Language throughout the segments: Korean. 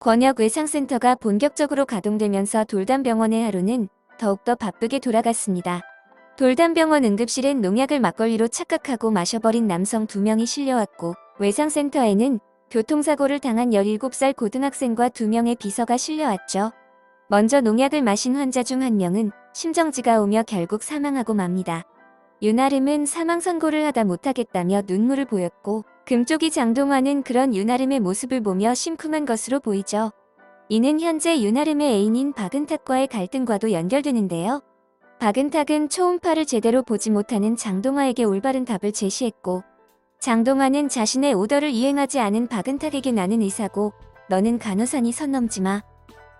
권역 외상센터가 본격적으로 가동되면서 돌담병원의 하루는 더욱더 바쁘게 돌아갔습니다. 돌담병원 응급실엔 농약을 막걸리로 착각하고 마셔버린 남성 2명이 실려왔고 외상센터에는 교통사고를 당한 17살 고등학생과 2명의 비서가 실려왔죠. 먼저 농약을 마신 환자 중 한 명은 심정지가 오며 결국 사망하고 맙니다. 윤아름은 사망 선고를 하다 못하겠다며 눈물을 보였고 금쪽이 장동화는 그런 윤아름의 모습을 보며 심쿵한 것으로 보이죠. 이는 현재 윤아름의 애인인 박은탁과의 갈등과도 연결되는데요. 박은탁은 초음파를 제대로 보지 못하는 장동화에게 올바른 답을 제시했고 장동화는 자신의 오더를 이행하지 않은 박은탁에게 나는 의사고 너는 간호사니 선 넘지 마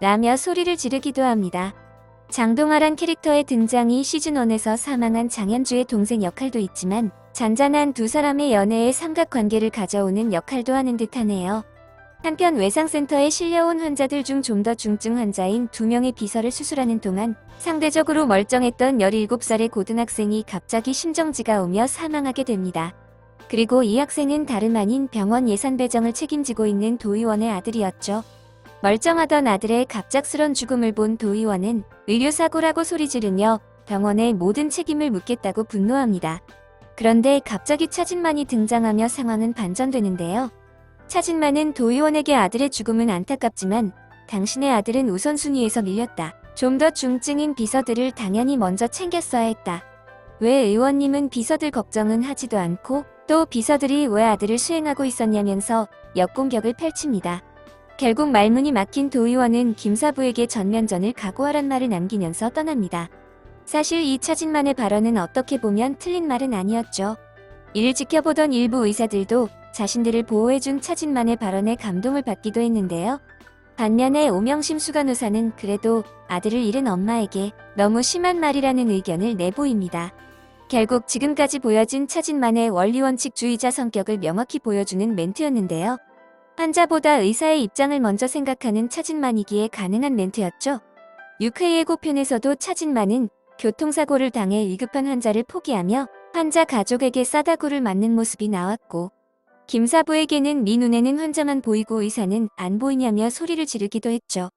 라며 소리를 지르기도 합니다. 장동화란 캐릭터의 등장이 시즌1에서 사망한 장현주의 동생 역할도 있지만 잔잔한 두 사람의 연애의 삼각관계를 가져오는 역할도 하는 듯하네요. 한편 외상센터에 실려온 환자들 중 좀 더 중증 환자인 두 명의 비서를 수술하는 동안 상대적으로 멀쩡했던 17살의 고등학생이 갑자기 심정지가 오며 사망하게 됩니다. 그리고 이 학생은 다름 아닌 병원 예산 배정을 책임지고 있는 도의원의 아들이었죠. 멀쩡하던 아들의 갑작스런 죽음을 본 도의원은 의료사고라고 소리 지르며 병원에 모든 책임을 묻겠다고 분노합니다. 그런데 갑자기 차진만이 등장하며 상황은 반전되는데요. 차진만은 도의원에게 아들의 죽음은 안타깝지만 당신의 아들은 우선순위에서 밀렸다. 좀 더 중증인 비서들을 당연히 먼저 챙겼어야 했다. 왜 의원님은 비서들 걱정은 하지도 않고 또 비서들이 왜 아들을 수행하고 있었냐면서 역공격을 펼칩니다. 결국 말문이 막힌 도의원은 김사부에게 전면전을 각오하란 말을 남기면서 떠납니다. 사실 이 차진만의 발언은 어떻게 보면 틀린 말은 아니었죠. 이를 지켜보던 일부 의사들도 자신들을 보호해준 차진만의 발언에 감동을 받기도 했는데요. 반면에 오명심 수간호사는 그래도 아들을 잃은 엄마에게 너무 심한 말이라는 의견을 내보입니다. 결국 지금까지 보여진 차진만의 원리원칙주의자 성격을 명확히 보여주는 멘트였는데요. 환자보다 의사의 입장을 먼저 생각하는 차진만이기에 가능한 멘트였죠. 6회 예고편에서도 차진만은 교통사고를 당해 위급한 환자를 포기하며 환자 가족에게 싸다구를 맞는 모습이 나왔고 김사부에게는 미 눈에는 환자만 보이고 의사는 안 보이냐며 소리를 지르기도 했죠.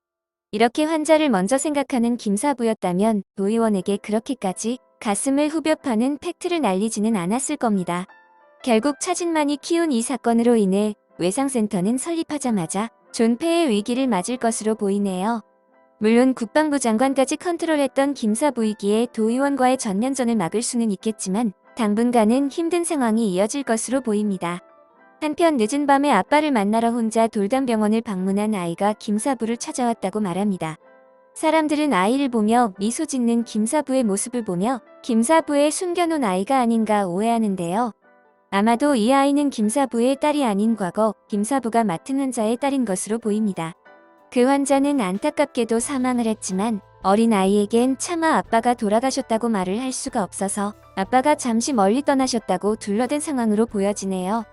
이렇게 환자를 먼저 생각하는 김사부였다면 노의원에게 그렇게까지 가슴을 후벼 파는 팩트를 날리지는 않았을 겁니다. 결국 차진만이 키운 이 사건으로 인해 외상센터는 설립하자마자 존폐의 위기를 맞을 것으로 보이네요. 물론 국방부 장관까지 컨트롤했던 김사부이기에 도의원과의 전면전을 막을 수는 있겠지만 당분간은 힘든 상황이 이어질 것으로 보입니다. 한편 늦은 밤에 아빠를 만나러 혼자 돌담병원을 방문한 아이가 김사부를 찾아왔다고 말합니다. 사람들은 아이를 보며 미소 짓는 김사부의 모습을 보며 김사부의 숨겨놓은 아이가 아닌가 오해하는데요. 아마도 이 아이는 김사부의 딸이 아닌 과거 김사부가 맡은 환자의 딸인 것으로 보입니다. 그 환자는 안타깝게도 사망을 했지만 어린 아이에겐 차마 아빠가 돌아가셨다고 말을 할 수가 없어서 아빠가 잠시 멀리 떠나셨다고 둘러댄 상황으로 보여지네요.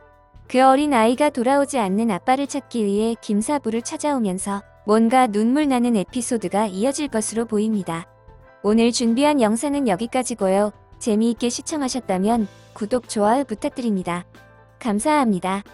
그 어린 아이가 돌아오지 않는 아빠를 찾기 위해 김사부를 찾아오면서 뭔가 눈물 나는 에피소드가 이어질 것으로 보입니다. 오늘 준비한 영상은 여기까지고요. 재미있게 시청하셨다면 구독, 좋아요 부탁드립니다. 감사합니다.